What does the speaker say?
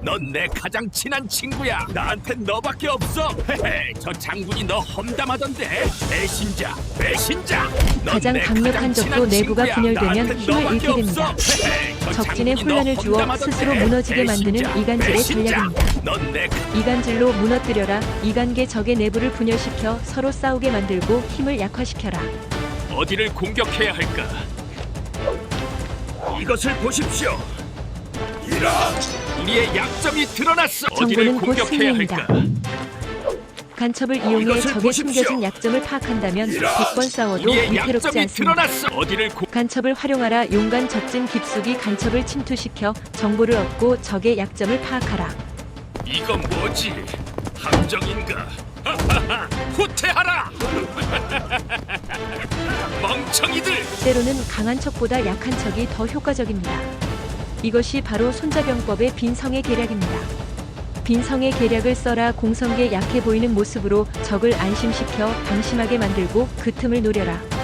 넌 내 가장 친한 친구야. 나한텐 너밖에 없어. 헤헤, 저 장군이 너 험담하던데. 배신자, 배신자. 넌 가장 내 강력한 적도 친한 내부가 친구야. 분열되면 나한텐 힘을 너밖에 잃게 됩니다. 없어. 헤헤, 저 적진의 장군이 너 혼란을 주어 험담하던데. 스스로 무너지게 만드는 배신자, 이간질의 배신자. 전략입니다. 넌 내 이간질로 무너뜨려라. 이간계 적의 내부를 분열시켜 서로 싸우게 만들고 힘을 약화시켜라. 어디를 공격해야 할까? 이것을 보십시오. 우리의 약점이 드러났어. 어디를 정보는 곧 공격해야 승리입니다. 간첩을 이용해 이것을 적의 보십시오. 숨겨진 약점을 파악한다면 이런 100번 싸워도 우리의 위태롭지 약점이 않습니다. 드러났어. 어디를 공 간첩을 활용하라. 용간 적진 깊숙이 간첩을 침투시켜 정보를 얻고 적의 약점을 파악하라. 이건 뭐지? 함정인가? 하하하! 후퇴하라! 멍청이들! 때로는 강한 척보다 약한 척이 더 효과적입니다. 이것이 바로 손자병법의 빈성의 계략입니다. 빈성의 계략을 써라 공성계 약해 보이는 모습으로 적을 안심시켜 방심하게 만들고 그 틈을 노려라.